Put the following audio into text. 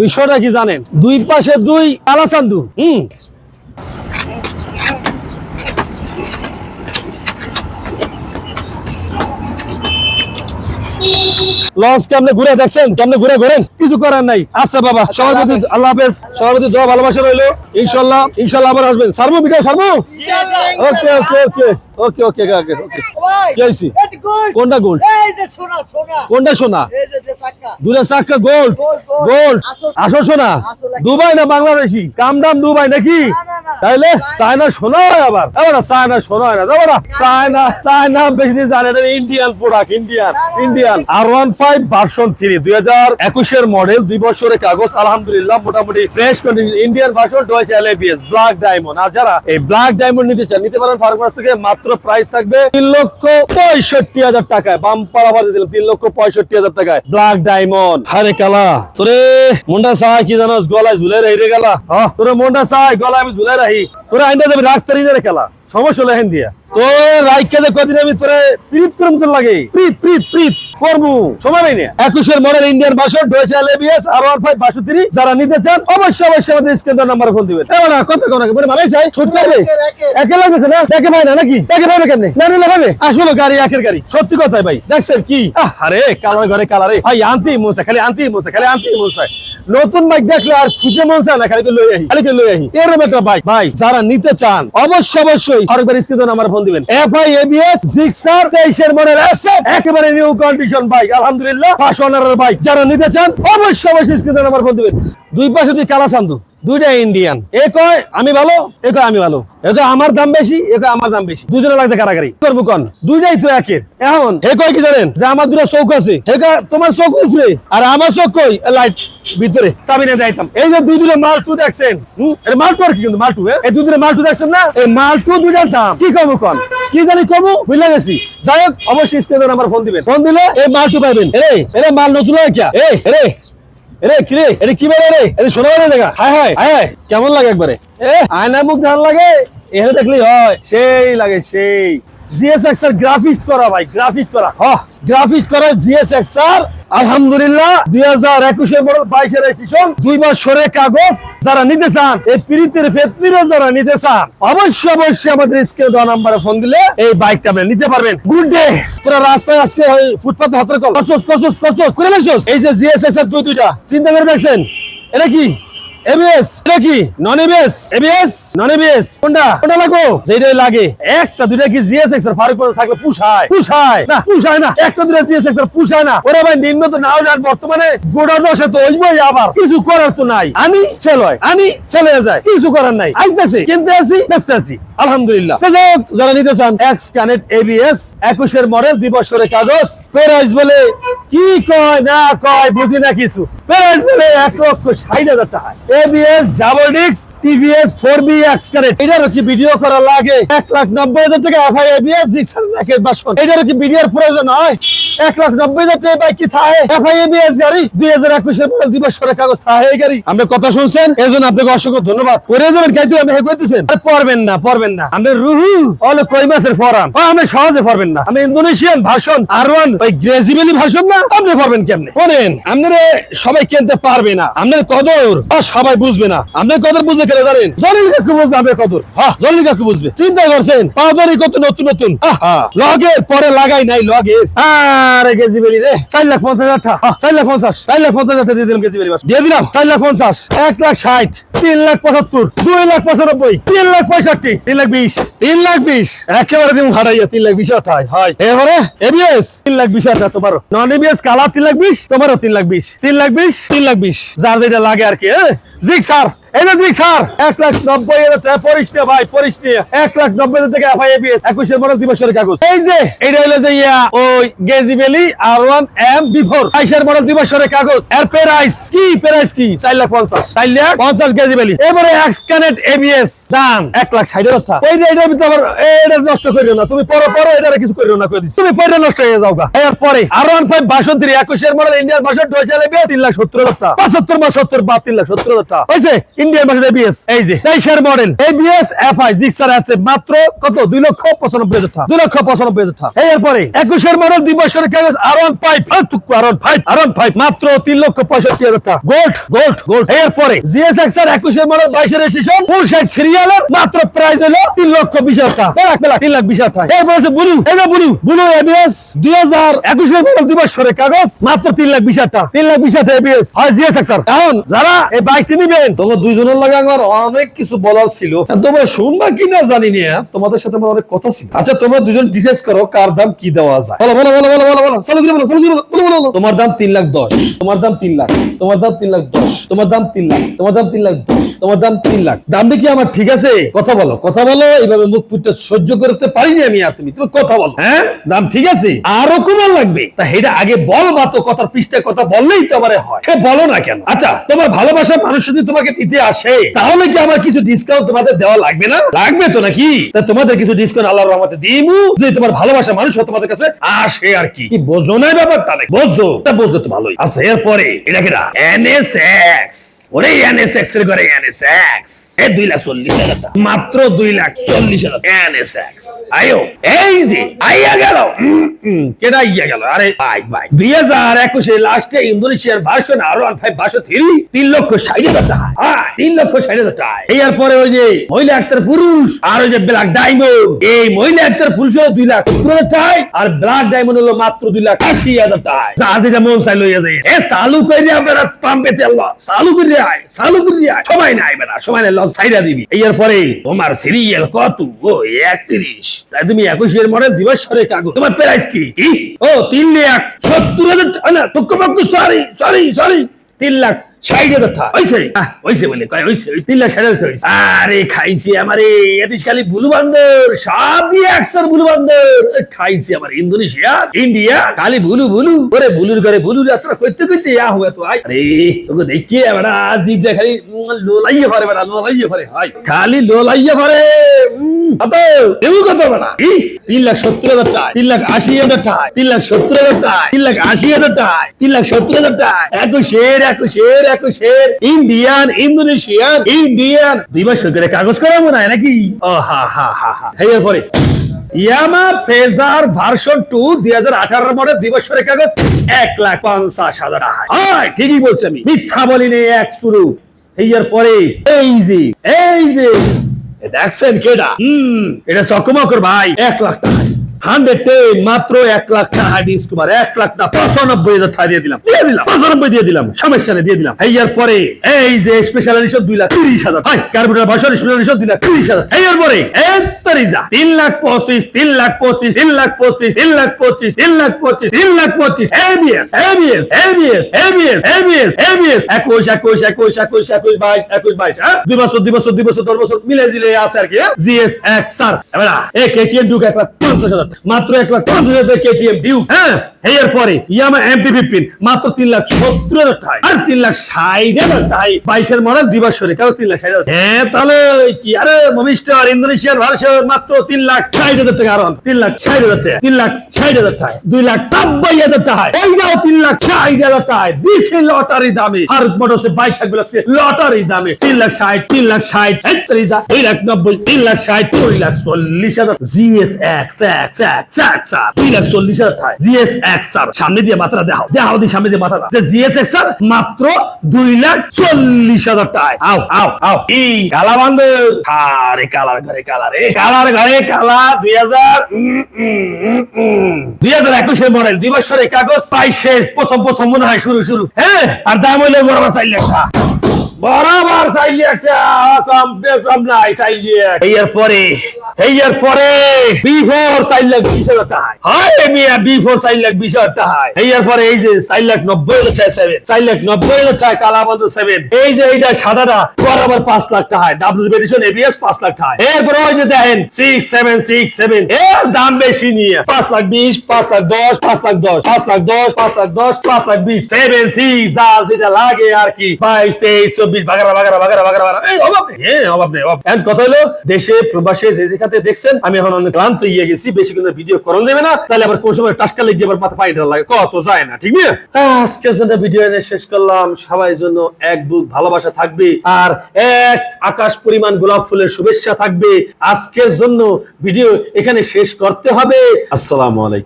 বিষয়টা কি জানেন? দুই পাশে দুই আলাসান্দু হুম। লঞ্চ কেমনে ঘুরে দেখছেন? কেমনে ঘুরে ঘুরেন? কিছু করার নাই। আচ্ছা বাবা সবার প্রতি আল্লাহ হাফেজ। সবার প্রতি দোয়া ভালোবাসা রইল। ইনশাল্লাহ ইনশাল্লাহ আবার আসবেন। সারবো ভিডিও সারবো ওকে ওকে ওকে ওকে ওকে ওকে ওকে কোনটা গোল্ড কোনটা সোনা দুটা চাক্কা গোল্ড। গোল্ড আসল সোনা দুবাই না বাংলাদেশি দুবাই নাকি। তাইলে চায়না সোনা হয় আবার। চায়না সোনা হয় না। যাব না চায়না চায়না বেশি দিন জানে Indian product Indian Indian R one five version three দুই হাজার একুশের মডেল দুই বছরের কাগজ আলহামদুলিল্লাহ মোটামুটি ফ্রেশ কন্ডিশন ইন্ডিয়ান ভার্সন ডয়েচ এলএবিএস ব্ল্যাক ডায়মন্ড আর যারা এই ব্ল্যাক ডায়মন্ড নিতে চান নিতে পারেন ফার্মাস থেকে মাত্র প্রাইস থাকবে তিন লক্ষ পঁয়ষট্টি হাজার টাকায়। বাম্পার আবার দিলাম তিন লক্ষ পঁয়ষট্টি হাজার টাকায়। ব্ল্যাক ডায়মন্ড হারে কালা তোরে মুন্ডা সাহায় কি জানো? গলায় ঝুলে রাহি রে গেলা। হ্যাঁ। তোরে মুন্ডা সাহায় গলায় আমি ঝুলে রাহি। তোরা আইনটা যাবি রাখতারি রে খেলা। সমস্যা হলো লেহেন দিয়া। তোর রাইকে যে কদিন আমি তোরে প্রীত করে তোর লাগে প্রীত প্রীত প্রীত। করব। সময় নেই একুশের মডেল ইন্ডিয়ান ডয়েছে এলএবিএস আর ওয়ান ফাইভ বাষট্টি যারা নিতে চান অবশ্যই অবশ্যই আমাদের স্ক্রিন নাম্বার ফোন দিবেন। এবার না কথা কোন বলে ভালোই চাই ছুট করবে একে লাগতেছে না? একে ভাই না নাকি? একে না নিলে ভাবে আসলে গাড়ি একের গাড়ি। সত্যি কথাই ভাই দেখছেন কি? আরে কালার ঘরে কালারে ভাই আনতি মোসা খালি আনতি মোসা খালি আনতি মোসা নতুন বাইক দেখলে আর খুঁজে মন চায় না খালি তো লই আহি খালি তো লই আহি। এরকম একটা বাইক ভাই যারা নিতে চান অবশ্যই অবশ্যই আরেকবার স্ক্রিন নাম্বার ফোন দিবেন। এফ আই এবিএস জিক্সার তেইশের মডেল এসে একেবারে নিউ কন্ডিশন বাইক, আলহামদুলিল্লাহ। পাঁচশো বাইক। যারা নিতে চান, অবশ্যই অবশ্যই স্ক্রিনে নাম্বার ফোন দেবেন। দুই পাশে দুই কালা সান্দু দুইটা ইন্ডিয়ান এ কয়, আমি ভালো, এ কয়, আমি ভালো। এ কয়, আমার দাম বেশি, এ কয়, আমার দাম বেশি। দুজনে লাগছে কারাগারি। করব কন দুইটাই তো একের। এখন হে কয় কি জানেন? যে আমার দুটো চৌক আছে। হে কয়, তোমার চৌক উপরে। আর আমার চৌক কই? লাইট ভিতরে। চাবি নিয়ে যাইতাম। এই যে দুই দুটো মালটু দেখছেন। হুম? মালটু আর কি কিন্তু মালটু? এই দুই দুটো মালটু দেখছেন না? এই মালটু দুইটার দাম। কি কমু কন? কি জানি কমু? বুঝলে গেছি। যাই হোক, অবশ্যই আমার ফোন দিবেন। ফোন দিলে এই মালটু পাইবেন। এরে এরে মাল নতুন কিয়া এই এরে কি রে? এটা কি রে? এটা শোনা বলে দেখা হায় হায় হায় হায় কেমন লাগে একবারে? এ আয়না মুখ ধান লাগে? এখানে দেখলেই হয়। সেই লাগে সেই। জিএসএক্স এর গ্রাফিক্স করা ভাই গ্রাফিক্স করা। হ গ্রাফিক্স করা জিএসএক্স এর আলহামদুলিল্লাহ, দুই হাজার একুশে বাইশের স্টেশন দুই বছরের কাগজ যারা নিতে চান, এই প্রীতির ফেতনিরে যারা নিতে চান, অবশ্যই অবশ্যই আমাদের স্ক্রিনে দেওয়া নাম্বারে ফোন দিলে এই বাইকটা আপনি নিতে পারবেন। গুড ডে তোরা রাস্তায় আজকে ফুটপাথ হাতের কল কচস কচস করে এই যে জিএসএস এর দুই, দুইটা। চিন্তা করে দেখছেন এটা কি? এবিএস এটা non ABS ABS non ABS কোনটা? কোনটা যেটাই লাগে। একটা কি জিএসএক্স এর ফারুক থাকলে পুষায়। পুষায়। না পুষায় না। একটা জিএসএক্স এর পুষায় না। ওরে ভাই নিম্ন তো না হলে বর্তমানে দশে তো আবার। কিছু করার তো নাই। আমি ছেলে আমি ছেলে যায়। কিছু করার নাই। আইতাছি, কিনতে ব্যস্ত আছি আলহামদুলিল্লাহ। যারা নিতে চান এক্স কানেক্ট এবিএস একুশের মডেল দুই কাগজ। প্রাইস বলে কি কয়, না কয়, বুঝি না কিছু। আমরা কথা শুনছেন? এর জন্য আপনাকে অসংখ্য ধন্যবাদ। আমি পড়বেন না পড়বেন না। আমরা রুহু মাসের আপনি সহজে পড়বেন না। আমি ইন্দোনেশিয়ান ভাষণ আর ওয়ান ভাষণ না? আপনি পড়বেন কেমনে? পড়েন আপনারা সবাই কিনতে পারবে না। আপনার কদর সবাই বুঝবে না। আপনার কদর বুঝবে কেন জানেন? জলিল কাকু বুঝবে আপনার কদর। হ্যাঁ জলিল কাকু বুঝবে। চিন্তা করছেন বাজারে কত নতুন নতুন? লগের পরে লাগাই নাই লগের। আরে গেজিবেলি রে। চার লাখ পঞ্চাশ হাজার চার লাখ পঞ্চাশ, চার লাখ পঞ্চাশ হাজার দিয়ে দিলাম কেজি বেলি দিয়ে দিলাম চার লাখ পঞ্চাশ, এক লাখ ষাট। তিন লাখ পঁচাত্তর দুই লাখ পঁচানব্বই তিন লাখ পঁয়ষট্টি তিন লাখ বিশ তিন লাখ বিশ একেবারে তুমি হারাইয়া তিন লাখ বিশ আঠাই হয় এবারে এবিএস তিন লাখ বিশ আঠা তোমারও নন এবিএস কালার তিন লাখ বিশ তোমারও তিন লাখ বিশ তিন লাখ বিশ তিন লাখ বিশ যার যেটা লাগে আর কি হ্যাঁ জি স্যার এই যে স্যার। এক লাখ নব্বই হাজার পরিস নিয়ে ভাই পরিস নিয়ে এক লাখ নব্বই হাজার টাকা এফআই এবিএস একুশের মডেল দিবসের কাগজ। এই যে এটা হলো যে ইয়া ওই গেজি ভ্যালি আর ওয়ান এম বিফোর বাইশের মডেল দিবসের কাগজ। এর প্রাইস কি প্রাইস কি? চার লাখ পঞ্চাশ। চার লাখ পঞ্চাশ গেজি ভ্যালি এবারে এক্স এবিএস দাম এক লাখ ষাট হাজার টাকা। যে এটার ভিতরে আবার এটা নষ্ট করিও না। তুমি পরো পরো এটা কিছু করিও না করে দিচ্ছি। তুমি পরে নষ্ট হয়ে যাও এরপরে আর ওয়ান ফাইভ বাসন্তী একুশের মডেল ইন্ডিয়ান ডয়েছে তিন লাখ সত্তর হাজার টাকা। পঁচাত্তর বা সত্তর বা তিন লাখ সত্তর হাজার হয়েছে ইন্ডিয়ান ভাষাতে এবিএস এই যে। তেইশের মডেল এবিএস এফআই জিক্সার আছে মাত্র কত? দুই লক্ষ পঁচানব্বই হাজার টাকা। দুই লক্ষ পঁচানব্বই হাজার টাকা। এরপরে একুশের মডেল দুই বছরের কাগজ R one five R one five R one five মাত্র তিন লক্ষ পঁয়ষট্টি হাজার টাকা। গোল্ড গোল্ড গোল্ড এরপরে জিএস এক্সার একুশের মডেল বাইশের রেজিস্ট্রেশন ফুল সাইজ সিরিয়ালের মাত্র প্রাইস হলো তিন লক্ষ বিশ হাজার টাকা। তিন লাখ বিশ হাজার টাকা। এরপরে হচ্ছে বুলু এই যে বুলু বুলু এবিএস দুই হাজার একুশের মডেল দুই বছরের কাগজ মাত্র তিন লাখ বিশ হাজার টাকা। তিন লাখ বিশ হাজার এবিএস আর জিএস এক্সার এখন যারা এই বাইকটি নিবেন তোমার দুইজনের লাগে আমার অনেক কিছু বলার ছিল। তোমরা শুনবা কিনা জানি না তোমাদের সাথে আমার অনেক কথা ছিল। আচ্ছা তোমরা দুজন ডিসাইড করো কার দাম কি দেওয়া যায়। বলো বলো বলো বলো বলো বলো। চলো দিয়ে বলো, চলো দিয়ে বলো বলো। তোমার দাম তিন লাখ দশ। তোমার দাম তিন লাখ। তোমার দাম তিন লাখ দশ। তোমার দাম তিন লাখ। তোমার দাম তিন লাখ দশ। তোমার দাম তিন লাখ। দামটা কি আমার ঠিক আছে? কথা বলো কথা বলো। এইভাবে মুখ ফুটতে সহ্য করতে পারিনি আমি আর তুমি। তুমি কথা বলো। হ্যাঁ? দাম ঠিক আছে? আরও কমান লাগবে। তা এটা আগে বল বা তো কথার পৃষ্ঠায় কথা বললেই তো আমার হয়। সে বলো না কেন। আচ্ছা তোমার ভালোবাসার মানুষ যদি তোমাকে দিতে আসে। তাহলে কি আমার কিছু ডিসকাউন্ট তোমাদের দেওয়া লাগবে না? লাগবে তো নাকি? তা তোমাদের কিছু ডিসকাউন্ট আল্লাহর রহমতে দিমু। যদি তোমার ভালোবাসা মানুষ তোমাদের কাছে, আসে আর কি। কি বোঝো না ব্যাপারটা নাকি? বোঝো। তা বোঝো তো ভালোই। আচ্ছা এরপরে, এটা কিনা এনএসএক্স আরে তিন লক্ষ টাকা। হ্যাঁ টাকা। পরে ওই যে মহিলা একটার পুরুষ, আর ওই যে ব্ল্যাক ডায়মন্ড এই মহিলা একটার পুরুষ হলো দুই লাখ আর ব্ল্যাক ডায়মন্ড হলো মাত্র দুই লাখ আশি হাজার যেটা মন চাই লইয়া যায় এ চালু পাম্পে তেল চালু করে আয় চালু করে আয় সময় নাই বেটা সময় নাই লস ছাইরা দিবি। এর পরে তোমার সিরিয়াল কত? ও একত্রিশ। তাই তুমি একুশের মরে দিবস সরে কাগজ। তোমার প্রাইস কি? কি? ও, তিন লাখ সত্তর হাজার না তো সরি সরি সরি তিন লাখ তিন লাখ ষাট হাজার খালি বুলু বান্দর সব দিয়ে একশোর বুলু আমার ইন্দোনেশিয়া ইন্ডিয়া খালি বুলু বুলু ওরে বুলুর ঘরে বুলু যাত্রা করতে খালি লোলাইয়ে পারে বেড়া লোলাইয়ে পারে হাই খালি লোলাইয়ে উম, কত দেবু কত বেড়া? ই, তিন লাখ সত্তর হাজার টাকা তিন লাখ আশি হাজার টাকা একুশের একুশের ইন্ডিয়ান, ইন্দোনেশিয়ান, ইন্ডিয়ান। দুই কাগজ নাকি? ও, হা হা হা হা। ইয়ামা ফেজার ভার্সন টু দুই হাজার আঠারো মডেল কাগজ এক লাখ পঞ্চাশ হাজার ঠিকই বলছি আমি। মিথ্যা বলিনি এক শুরু এর পরে এই যে এই যে। দেখছেন কেডা? হুম, এটা সকমকর ভাই, এক লাখ টাকা। হান্ড্রেড মাত্র এক লাখ এক লাখ না, পঁচানব্বই হাজার দিয়ে দিলাম। সমস্যা দিয়ে দিলাম। দুই লাখ তিরিশ হাজার। হয় তিন লাখ পঁচিশ, তিন লাখ পঁচিশ, তিন লাখ পঁচিশ, তিন লাখ পঁচিশ, তিন লাখ পঁচিশ, তিন লাখ পঁচিশ। ABS ABS ABS ABS ABS ABS একুশ একুশ একুশ একুশ একুশ, বাইশ একুশ, বাইশ হ্যাঁ? দুই বছর, দুই দুই বছর, দশ বছর মিলে জিলে আছে আর কি জিএস এবার, এ ডুক এক লাখ পঞ্চাশ মাত্র এক লাখ পঞ্চাশ হাজার কেটিএম ডিউ হ্যাঁ এর পরে ইয়ামা এমপি ফিফটিন মাত্র তিন লাখ সত্তর হাজার টাকা আর তিন লাখ ষাট হাজার টাকা বাইশের মডেল দুই বছরে কারও তিন লাখ ষাট হাজার হ্যাঁ তাহলে কি আরে মমিস্টার ইন্দোনেশিয়ার ভার্সন মাত্র তিন লাখ ষাট হাজার টাকা আরও তিন লাখ ষাট হাজার টাকা তিন লাখ ষাট হাজার টাকা দুই লাখ নব্বই হাজার টাকা এইটাও তিন লাখ ষাট হাজার টাকা দিছে লটারি দামে ভারত মোটরসে বাইক থাকবে লটারি দামে তিন লাখ ষাট তিন লাখ ষাট একত্রিশ দুই লাখ নব্বই তিন লাখ ষাট দুই লাখ চল্লিশ হাজার GS X X X X দুই লাখ চল্লিশ হাজার লাখ মডেল। দুই বছরের কাগজ পাই শেষ প্রথম প্রথম মনে হয় শুরু শুরু। হ্যাঁ আর দাম হইলে বড় চাইল একটা বরাবর চাইলে একটা কম কম নাই চাইলে এর এর পরে বি ফোর চার লাখ বিশ হাজার টাকা হয় মিয়া বি ফোর চার লাখ বিশ হাজার টাকা এর পরে এই যে চার লাখ নব্বই হাজার টাকা সেভেন চার লাখ নব্বই হাজার টাকা কালাবন্ধ সেভেন এই যে এইটা সাদাটা বরাবর পাঁচ লাখ টাকা ডাব্লিউ এডিশন এবিএস পাঁচ লাখ টাকা এরপরে ওই যে দেখেন সিক্স সেভেন সিক্স সেভেন এর দাম বেশি নিয়ে। পাঁচ লাখ বিশ পাঁচ লাখ দশ পাঁচ লাখ দশ পাঁচ লাখ দশ পাঁচ লাখ দশ পাঁচ লাখ বিশ। সেভেন সিক্স যা যেটা লাগে আর কি। বাইশ তেইশ চব্বিশ বাগারা বাগারা বাগারা বাগারা বাগারা। এই অভাব নেই। হ্যাঁ অভাব নেই অভাব এখন কথা হলো দেশে প্রবাসে যে যেখান সাথে দেখছেন, আমি এখন অনেক ক্লান্ত ইয়ে গেছি, বেশি কিন্তু ভিডিও করন দেবে না। তাহলে আবার কোন সময় টাসকা লেগে আবার মাথা পাইটা লাগে। কত যায় না, ঠিক না? আজকে জন্য ভিডিও এনে শেষ করলাম। সবাই জন্য এক বুক ভালোবাসা থাকবে আর এক আকাশ পরিমাণ গোলাপ ফুলের শুভেচ্ছা থাকবে। আজকের জন্য ভিডিও এখানে শেষ করতে হবে। আসসালামু আলাইকুম।